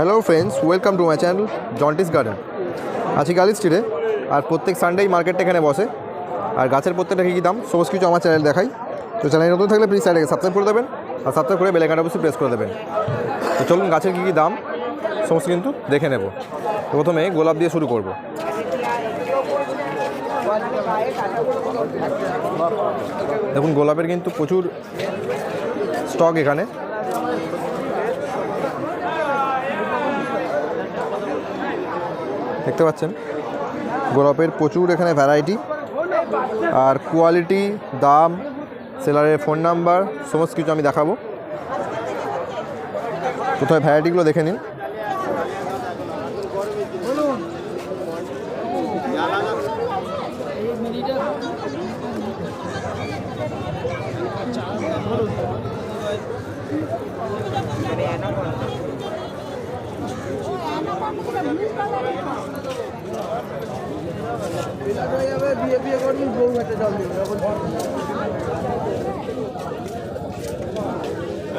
Hello friends welcome to my channel Jonty's garden আছি গালি স্ট্রিটে আর প্রত্যেক সানডেই মার্কেটটা এখানে বসে। আর গাছের প্রত্যেকটা কী কী দাম, সমস্ত কিছু আমার চ্যানেল দেখাই। তো চ্যানেল নতুন থাকলে প্লিজ চ্যানেলকে সাবস্ক্রাইব করে দেবেন, আর সাবস্ক্রাইব করে বেলাইকানটা অবশ্যই প্রেস করে দেবেন। তো চলুন গাছের কী কী দাম, সমস্ত কিন্তু দেখে নেব। প্রথমে গোলাপ দিয়ে শুরু করব। দেখুন, গোলাপের কিন্তু প্রচুর স্টক এখানে। দেখতে পাচ্ছেন? গোলাপের প্রচুর এখানে ভ্যারাইটি আর কোয়ালিটি দাম সেলারের ফোন নাম্বার সমস্ত কিছু আমি দেখাবো। কোথায় ভ্যারাইটিগুলো দেখে নিন।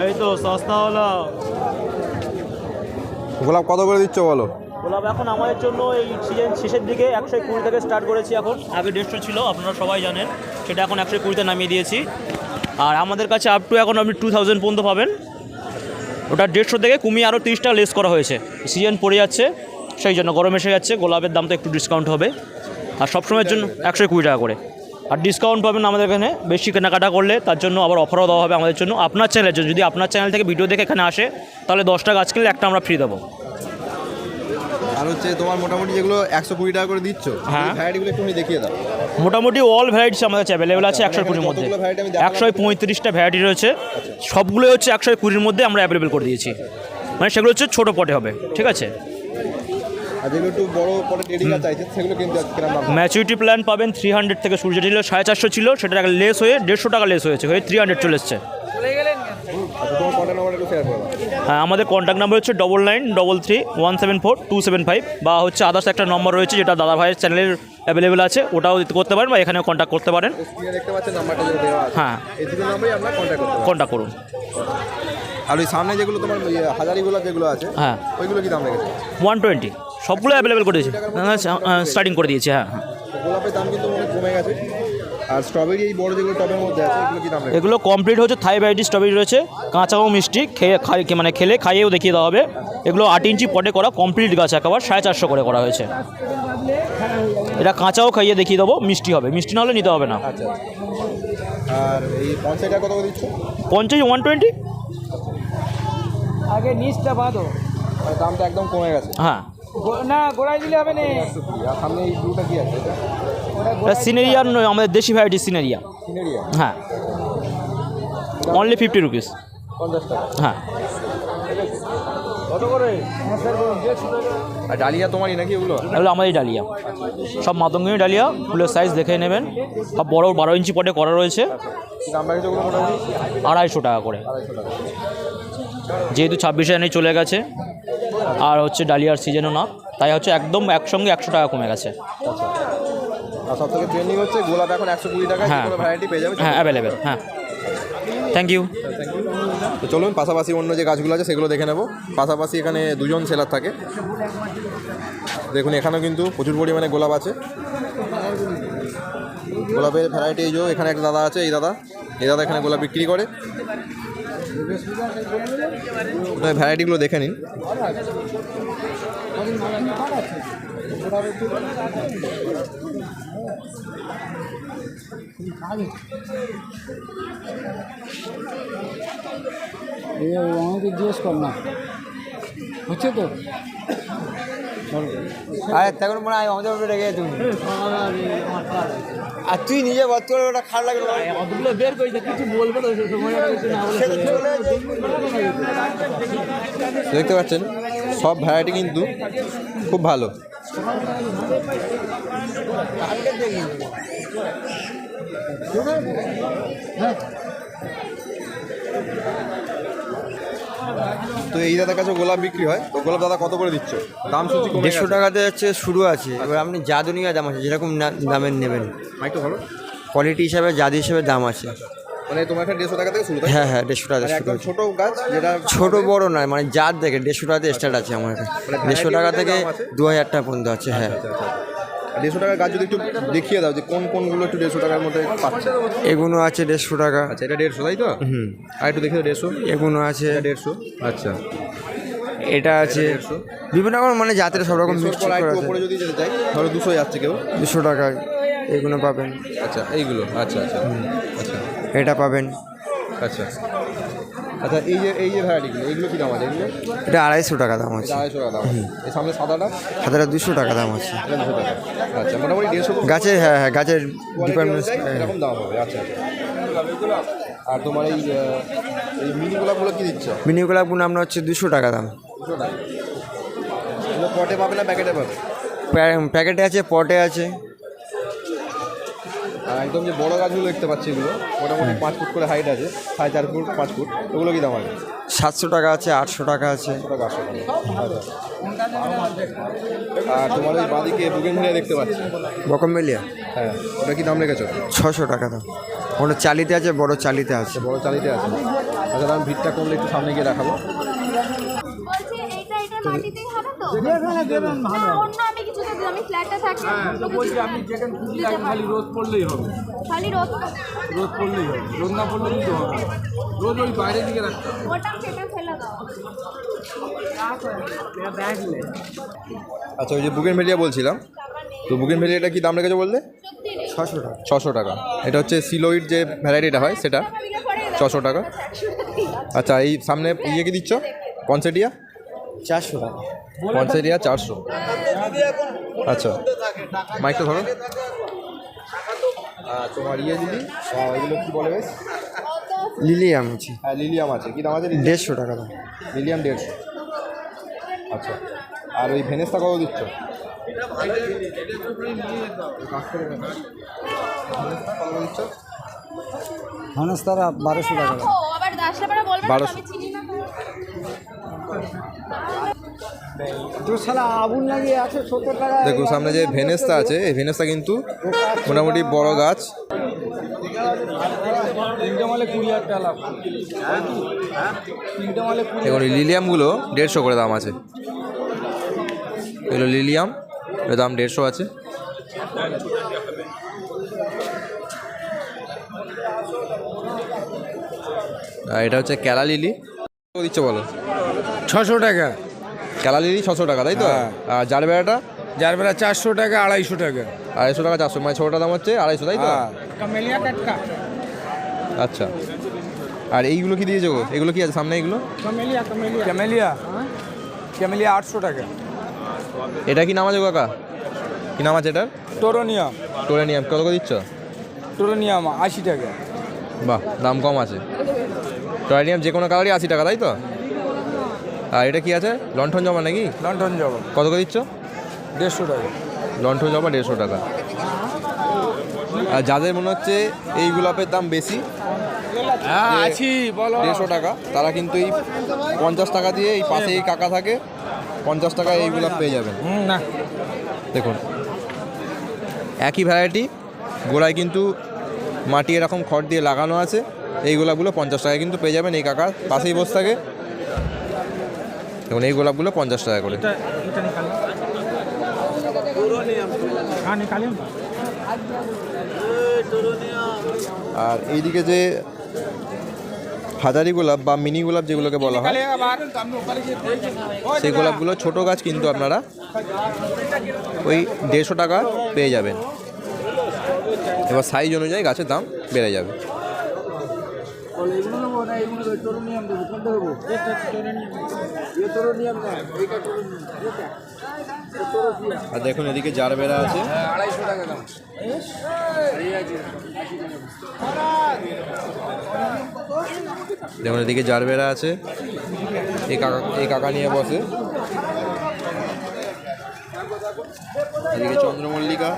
এই তো সস্তা হলো। গোলাপ কত করে দিচ্ছ বলো? গোলাপ এখন আমাদের জন্য এই সিজন শেষের দিকে একশো কুড়ি থেকে স্টার্ট করেছি এখন। আগে দেড়শো ছিল আপনারা সবাই জানেন। সেটা এখন একশো কুড়িতে নামিয়ে দিয়েছি। আর আমাদের কাছে আপ টু এখন আপনি টু থাউজেন্ড পর্যন্ত পাবেন। ওটা দেড়শো থেকে কমিয়ে আরও তিরিশ টাকা লেস করা হয়েছে। সিজন পড়ে যাচ্ছে, সেই জন্য গরম এসে যাচ্ছে, গোলাপের দাম তো একটু ডিসকাউন্ট হবে। আর সবসময়ের জন্য একশো কুড়ি টাকা করে। আর ডিসকাউন্ট পাবেন আমাদের এখানে, বেশি কেনাকাটা করলে তার জন্য আবার অফারও দেওয়া হবে আমাদের জন্য। আপনার চ্যানেলের জন্য যদি আপনার চ্যানেল থেকে ভিডিও দেখে এখানে আসে, তাহলে দশটা গাছ কিনলে একটা আমরা ফ্রি দেবো। আর হচ্ছে তোমার মোটামুটি যেগুলো একশো কুড়ি টাকা করে দিচ্ছ হ্যাঁ। ভ্যারাইটিগুলো একটু দেখিয়ে দাও। মোটামুটি অল ভ্যারাইটিস আমাদের কাছে অ্যাভেলেবেল আছে একশো কুড়ির মধ্যে। আমি দেখালাম। একশো পঁয়ত্রিশটা ভ্যারাইটি রয়েছে। সবগুলো হচ্ছে একশো কুড়ির মধ্যে আমরা অ্যাভেলেবেল করে দিয়েছি। মানে সেগুলো হচ্ছে ছোটো পটে হবে ঠিক আছে? ম্যাচুরিটি প্ল্যান পাবেন থ্রি হান্ড্রেড থেকে শুরু যেটা ছিল সাড়ে চারশো ছিল সেটা লেস হয়ে দেড়শো টাকা লেস হয়েছে হয়ে থ্রি হান্ড্রেড চলে এসছে। হ্যাঁ আমাদের কন্ট্যাক্ট নাম্বার হচ্ছে double nine double three one seven four two seven five বা হচ্ছে আদার্স একটা নম্বর রয়েছে যেটা দাদা ভাইয়ের চ্যানেলের অ্যাভেলেবেল আছে ওটাও দিতে করতে পারেন বা এখানেও কন্ট্যাক্ট করতে পারেন। হ্যাঁ। কন্ট্যাক্ট করুন। আর ওই সামনে যেগুলো তোমার হাজারি গোলাপ যেগুলো আছে হ্যাঁ। ওইগুলো কি দাম রেখেছে? ওয়ান টোয়েন্টি সবগুলো অ্যাভেলেবেল করে দিয়েছি। স্টার্টিং করে দিয়েছি হ্যাঁ হ্যাঁ। গোলাপের দাম কিন্তু অনেক কমে গেছে। আর স্ট্রবেরি এই বড় যেগুলো টবের মধ্যে আছে এগুলো কি দাম এগুলো কমপ্লিট হচ্ছে থাই ভ্যারাইটি স্ট্রবেরি রয়েছে কাঁচাও মিষ্টি খেয়ে খাই মানে খেলে খাইয়েও দেখিয়ে দেওয়া হবে। এগুলো আট ইঞ্চি পটে করা কমপ্লিট গাছ একেবারে সাড়ে চারশো করে করা হয়েছে। এটা কাঁচাও খাইয়ে দেখিয়ে দেবো মিষ্টি হবে। মিষ্টি না হলে নিতে হবে না। আচ্ছা আর এই পঞ্চাশটা কত করে দিচ্ছ? পঞ্চাশ ওয়ান টোয়েন্টি আগে নিচটা বাঁধো। মানে দামটা একদম কমে গেছে। হ্যাঁ। না গোড়ায় দিলে হবে না। একশো কুড়ি আর সামনে এই ব্লুটা কি আছে? এটা? এটা সিনেরিয়ার নয় আমাদের দেশি ভ্যারাইটি সিনেরিয়া। সিনেরিয়া? হ্যাঁ। অনলি ফিফটি রুপিস পঞ্চাশ টাকা। হ্যাঁ। কত করে? আর ডালিয়া তোমারই নাকি ওগুলো? এগুলো আমাদের ডালিয়া। সব মাতঙ্গিনী ডালিয়া ফুলের সাইজ দেখে নেবেন। সব বড় বারো ইঞ্চি পটে করা রয়েছে। আড়াইশো টাকা করে। আড়াইশো টাকা। যেহেতু ছাব্বিশে জানুয়ারি চলে গেছে আর হচ্ছে ডালিয়ার সিজনও না তাই হচ্ছে একদম একসঙ্গে একশো টাকা কমে গেছে। আর সব থেকে ট্রেন্ডিং হচ্ছে গোলাপ এখন একশো কুড়ি টাকা হ্যাঁ। ভ্যারাইটি পেয়ে যাবে হ্যাঁ অ্যাভেলেবেল হ্যাঁ। থ্যাংক ইউ তো চলুন পাশাপাশি অন্য যে গাছগুলো আছে সেগুলো দেখে নেব। পাশাপাশি এখানে দুজন সেলার থাকে। দেখুন এখানেও কিন্তু প্রচুর পরিমাণে গোলাপ আছে। গোলাপের ভ্যারাইটি এই যে এখানে একটা দাদা আছে এই দাদা। এই দাদা এখানে গোলাপ বিক্রি করে। ভ্যারাইটিগুলো দেখে নিন। আমাকে জিজ্ঞেস কর না। হচ্ছে তো? আরে তখন মনে হয় আমাদের রেগে তুমি আর তুই নিজে বাদ করে ওটা খারাপ লাগল অতগুলো বের করেছে কিছু বলবে তো সে সময় কিছু না দেখতে পাচ্ছেন সব ভ্যারাইটি কিন্তু খুব ভালো। তো এই দাদার কাছে গোলাপ বিক্রি হয়। তো গোলাপ দাদা কত করে দিচ্ছ? দাম সূচি কমে দেড়শো। টাকাতে হচ্ছে শুরু আছে। এবার আপনি যা দুনিয়া দাম আছে যেরকম না- দামের নেবেন। মাইকটা ভালো কোয়ালিটি হিসাবে জাদি হিসাবে দাম আছে। মানে তোমার দেড়শো টাকা থেকে শুরু তাই হ্যাঁ হ্যাঁ দেড়শো টাকা মানে শুরু একদম হচ্ছে। ছোট গাছ যেটা ছোট বড় নয় মানে যার দেখে দেড়শো টাকা থেকে স্টার্ট আছে আমার এখানে। দেড়শো টাকা থেকে দু হাজার টাকা পর্যন্ত আছে হ্যাঁ। আচ্ছা আচ্ছা আর দেড়শো টাকার গাছ যদি একটু দেখিয়ে দাও যে কোন কোনগুলো একটু দেড়শো টাকার মধ্যে পাচ্ছে? এগুলো আছে দেড়শো টাকা। আচ্ছা এটা দেড়শো তাই তো? হুম। আর একটু দেখে দেড়শো। এগুলো আছে। দেড়শো। আচ্ছা। এটা আছে বিভিন্ন রকম মানে জাতের সব রকম পর করে আছে। উপরে যদি যেতে চাই ধরো দুশো যাচ্ছে কেউ। দুশো টাকা এগুলো পাবেন। আচ্ছা এইগুলো। আচ্ছা আচ্ছা। আচ্ছা। এটা পাবেন। আচ্ছা। আচ্ছা এই যে এই যে ভ্যারাইটিগুলো এইগুলো কী দাম আছে? এগুলো? এটা আড়াইশো টাকা দাম আছে। আড়াইশো টাকা দাম এই সামনে সাদাটা? হাজারে দুশো টাকা দাম আছে। দুশো টাকা। আচ্ছা মোটামুটি দেড়শো গাছের হ্যাঁ হ্যাঁ গাছের ডিপার্টমেন্ট এরকম দাম হবে আচ্ছা আচ্ছা। আর তোমার এই এই মিনি গোলাপগুলো কী দিচ্ছ? মিনি গোলাপগুলো আপনার হচ্ছে দুশো টাকা দাম। দুশো টাকা। পটে পাবে না প্যাকেটে পাবে? প্যা- প্যাকেটে আছে পটে আছে। একদম যে বড় গাছগুলো দেখতে পাচ্ছি এগুলো মোটামুটি পাঁচ ফুট করে হাইট আছে সাড়ে চার ফুট পাঁচ ফুট ওগুলো কি দাম আছে? সাতশো টাকা আছে আটশো টাকা আছে। আর তোমার ওই বাঁদিকে বুকেন ভেড়িয়া দেখতে পাচ্ছি। বকমবেলিয়া? হ্যাঁ ওটা কি দাম রেখেছো? ছশো টাকা দাম। ওটা চালিতে আছে বড় চালিতে আছে। বড় চালিতে আছে। আচ্ছা আমি ভিড়টা করলে একটু সামনে গিয়ে দেখাবো। মাটিতেই হবে তো? না অন্য আমি কিছু দেবো আমি ফ্ল্যাটে থাকি তো বলছি আমি যেখানে খুশি খালি রোদ পড়লেই হবে। খালি রোদ রোদ পড়লেই হবে। রোদ না পড়লে দিতে হবে রোদ ওই বাইরের দিকে রাখতে হবে। ওটা সেটা ফেলে দাও। আচ্ছা ওই যে বুকেন ভেলিয়া বলছিলাম তো বুকেন ভেলিয়াটা কি দাম রেখেছো বললে? ছশো টাকা। ছশো টাকা। এটা হচ্ছে সিলোইড যে ভ্যারাইটিটা হয় সেটা? ছশো টাকা। আচ্ছা এই সামনে ইয়ে কি দিচ্ছ? পনসেটিয়া? চারশো টাকা। পনসেটিয়া চারশো। আচ্ছা। মাইকটা ধরো। তোমার ইয়ে দিলি আহ, এগুলো কি বলে বেশ? লিলিয়াম। আছে হ্যাঁ লিলিয়াম আছে। কি দাম আছে দেড়শো টাকা দাম। লিলিয়াম দেড়শো। আচ্ছা। আর ওই ভেনেসটা কত দিচ্ছ? ভেনেসটা কত দিচ্ছ মানুষ তারা বারোশো টাকা বারোশো। তোর শালা আগুন লাগিয়ে আছে সত্তর টাকা দেখো সামনে যে ভেনেসটা আছে এই ভেনেসটা কিন্তু মোটামুটি বড় গাছ। এখন লিলিয়ামগুলো দেড়শো করে দাম আছে। এগুলো লিলিয়াম এর দাম দেড়শো আছে। আর এটা হচ্ছে ক্যালা লিলি। দিচ্ছ বলো? ছশো টাকা। ক্যালা লিলি ছশো টাকা তাই তো? আর জার বেড়াটা জার বেলা চারশো টাকা আড়াইশো টাকা। আড়াইশো টাকা চারশো মানে ছোটোটা দাম হচ্ছে আড়াইশো তাই তো? আচ্ছা। আর এইগুলো কি দিয়েছ গো? এগুলো কি আছে সামনে এগুলো? ক্যামেলিয়া ক্যামেলিয়া আটশো টাকা। এটা কি নাম আছে গো কাকা? কি নাম আছে এটার? টোরোনিয়াম। টোরেনিয়াম কত করে দিচ্ছ? টোরোনিয়াম আশি টাকা। বাহ দাম কম আছে। টোরেনিয়াম যে কোনো কালারই আশি টাকা তাই তো? আর এটা কি আছে? লণ্ঠন জমা নাকি? লন্ঠন যাব কত করে দিচ্ছ? দেড়শো টাকা। লন্ঠন জমা দেড়শো টাকা। আর যাদের মনে হচ্ছে এই গোলাপের দাম বেশি হ্যাঁ আছি বলো। দেড়শো টাকা তারা কিন্তু এই পঞ্চাশ টাকা দিয়ে এই পাশে এই কাকা থাকে পঞ্চাশ টাকা এই গোলাপ পেয়ে যাবেন। না। দেখুন একই ভ্যারাইটি গোড়ায় কিন্তু মাটি এরকম খড় দিয়ে লাগানো আছে এই গোলাপগুলো পঞ্চাশ টাকায় কিন্তু পেয়ে যাবেন এই কাকার পাশেই বসে থাকে। দেখুন এই গোলাপগুলো পঞ্চাশ টাকা করে। হ্যাঁ আর এইদিকে যে হাজারি গোলাপ বা মিনি গোলাপ যেগুলোকে বলা হয় সেই গোলাপগুলো ছোট গাছ কিন্তু আপনারা ওই দেড়শো টাকা পেয়ে যাবেন। এবার সাইজ অনুযায়ী গাছের দাম বেড়ে যাবে। আর দেখুন, এদিকে যার জারবেরা আছে। যেমন এদিকে জারবেরা আছে। এই কাকা এই কাকা নিয়ে বসে। এদিকে চন্দ্রমল্লিকা।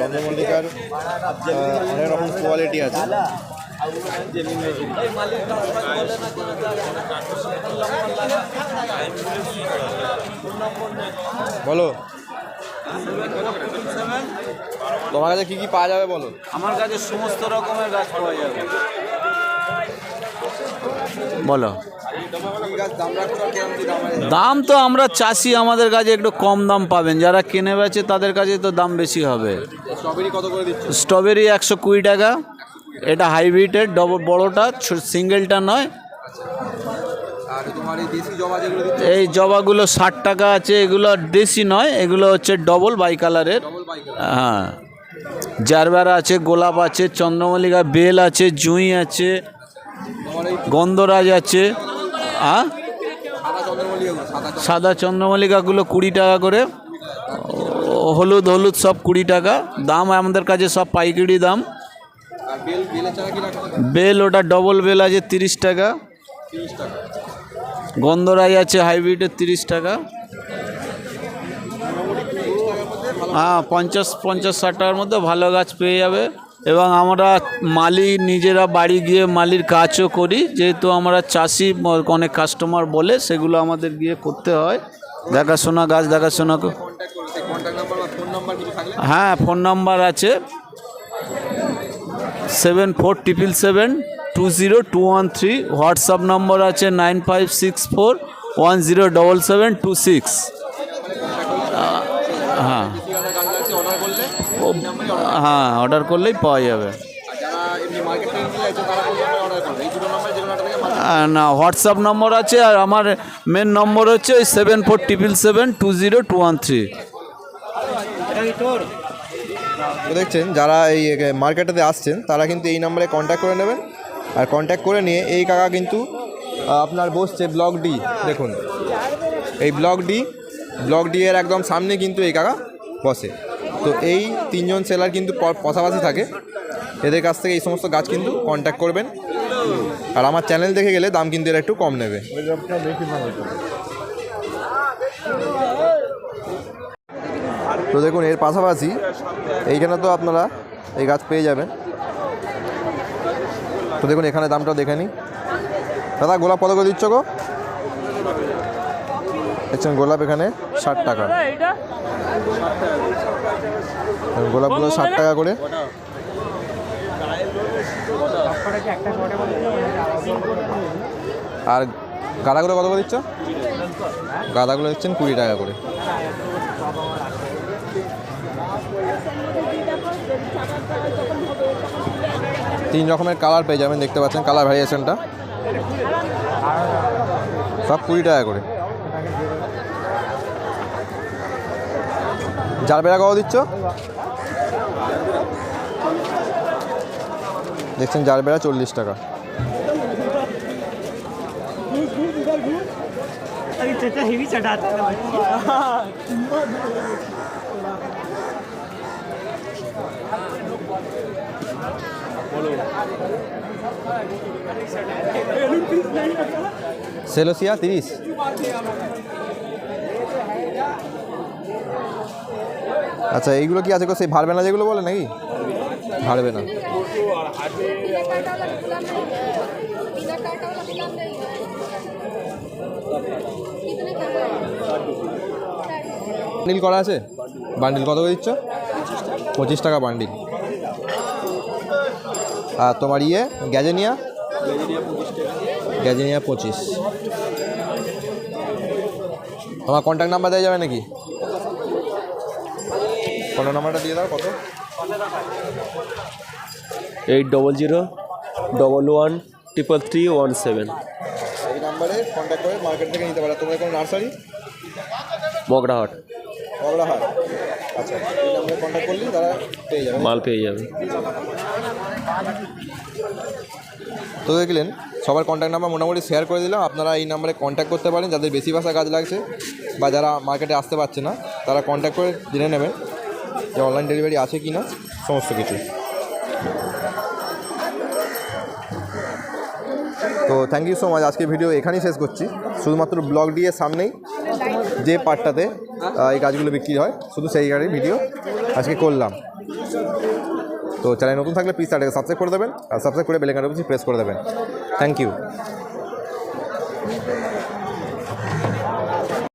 চন্দ্রমল্লিকার অনেক রকম কোয়ালিটি আছে। বলো। তোমার কাছে কী কী পাওয়া যাবে বলো? আমার কাছে সমস্ত রকমের গাছ পাওয়া যাবে। বলো। দাম তো আমরা চাষি আমাদের কাছে একটু কম দাম পাবেন। যারা কিনে বেচে তাদের কাছে তো দাম বেশি হবে। স্ট্রবেরি কত করে দিচ্ছ? স্ট্রবেরি একশো কুড়ি টাকা। এটা হাইব্রিডের ডবল বড়োটা সিঙ্গেলটা নয়। এই জবাগুলো ষাট টাকা আছে এগুলো দেশি নয় এগুলো হচ্ছে ডবল বাই কালারের হ্যাঁ। জারবেরা আছে গোলাপ আছে চন্দ্রমল্লিকা বেল আছে জুঁই আছে গন্ধরাজ আছে। হ্যাঁ সাদা চন্দ্রমল্লিকাগুলো কুড়ি টাকা করে। হলুদ হলুদ সব কুড়ি টাকা। দাম আমাদের কাছে সব পাইকারি দাম। বেল ওটা ডবল বেল আছে তিরিশ টাকা। গন্ধরাজ আছে হাইব্রিডের তিরিশ টাকা। হ্যাঁ পঞ্চাশ পঞ্চাশ ষাট টাকার মধ্যে ভালো গাছ পেয়ে যাবে। এবং আমরা মালি নিজেরা বাড়ি গিয়ে মালির কাজও করি। যেহেতু আমরা চাষি অনেক কাস্টমার বলে সেগুলো আমাদের গিয়ে করতে হয়। দেখাশোনা গাছ দেখাশোনা হ্যাঁ ফোন নাম্বার আছে। Seven four triple seven two zero two one three WhatsApp number আছে nine five six four one zero double seven two six হ্যাঁ। হ্যাঁ অর্ডার করলেই পাওয়া যাবে। না হোয়াটসঅ্যাপ নম্বর আছে আর আমার মেন নম্বর হচ্ছে ওই seven four triple seven two zero two one three তো দেখছেন, যারা এই মার্কেটেতে আসছেন, তারা কিন্তু এই নাম্বারে কন্ট্যাক্ট করে নেবেন। আর কন্ট্যাক্ট করে নিয়ে এই কাকা কিন্তু আপনার বসছে ব্লক ডি, দেখুন। এই ব্লক ডি ব্লক ডি এর একদম সামনে কিন্তু এই কাকা বসে। তো এই তিনজন সেলার কিন্তু পাশাপাশি থাকে। এদের কাছ থেকে এই সমস্ত গাছ কিন্তু কন্ট্যাক্ট করবেন। আর আমার চ্যানেল দেখে গেলে দাম কিন্তু এরা একটু কম নেবে। তো দেখুন এর পাশাপাশি এইখানে তো আপনারা এই গাছ পেয়ে যাবেন। তো দেখুন এখানে দামটা দেখে নিই দাদা গোলাপ কত করে দিচ্ছ গো? দেখছেন গোলাপ এখানে ষাট টাকা। গোলাপগুলো ষাট টাকা করে। আর গাঁদাগুলো কত করে দিচ্ছ? গাঁদাগুলো দিচ্ছেন কুড়ি টাকা করে। তিন রকমের কালার পেয়ে যাবেন, দেখতে পাচ্ছেন কালার ভ্যারিয়েশনটা সব কুড়ি টাকা করে। জারবেরা কত দিচ্ছ? দেখছেন জারবেরা চল্লিশ টাকা। সেলোসিয়া তিরিশ আচ্ছা এইগুলো কি আছে সেই ভারবে না যেগুলো বলে নাকি? ভারবে না বান্ডিল করা আছে? বান্ডিল কত করে দিচ্ছ? পঁচিশ টাকা বান্ডিল আর তোমার ইয়ে? গ্যাজেনিয়া? গ্যাজেনিয়া পঁচিশ। তোমার কন্ট্যাক্ট নাম্বার দেওয়া যাবে নাকি? কন্ট্যাক্ট নাম্বারটা দিয়ে দাও কত? Eight double zero double one triple three one seven এই নাম্বারে কন্ট্যাক্ট করে মার্কেট থেকে নিতে পারো। তোমার কোনো নার্সারি মগরাহাট হাট আচ্ছা এই নাম্বারে কন্ট্যাক্ট করলেই তারা পেয়ে যাবে। মাল পেয়ে যাবে। তো দেখলেন, সবার কন্ট্যাক্ট নাম্বার মোটামুটি শেয়ার করে দিলাম। আপনারা এই নাম্বারে কন্ট্যাক্ট করতে পারেন, যাদের বেশি ভাষা কাজ লাগছে বা যারা মার্কেটে আসতে পারছে না, তারা কন্ট্যাক্ট করে জেনে নেবেন যে অনলাইন ডেলিভারি আছে কি না সমস্ত কিছু। তো থ্যাংক ইউ সো মাচ আজকে ভিডিও এখানেই শেষ করছি। শুধুমাত্র ব্লগ দিয়ে সামনেই যে পার্টটাতে এই গাছগুলো বিক্রি হয়, শুধু সেই গাড়ির ভিডিও আজকে করলাম। তো চ্যানেল নতুন থাকলে প্লিজ তাদেরকে সাবস্ক্রাইব করে দেবেন আর সাবস্ক্রাইব করে বেলেকার প্রেস করে দেবেন। Thank you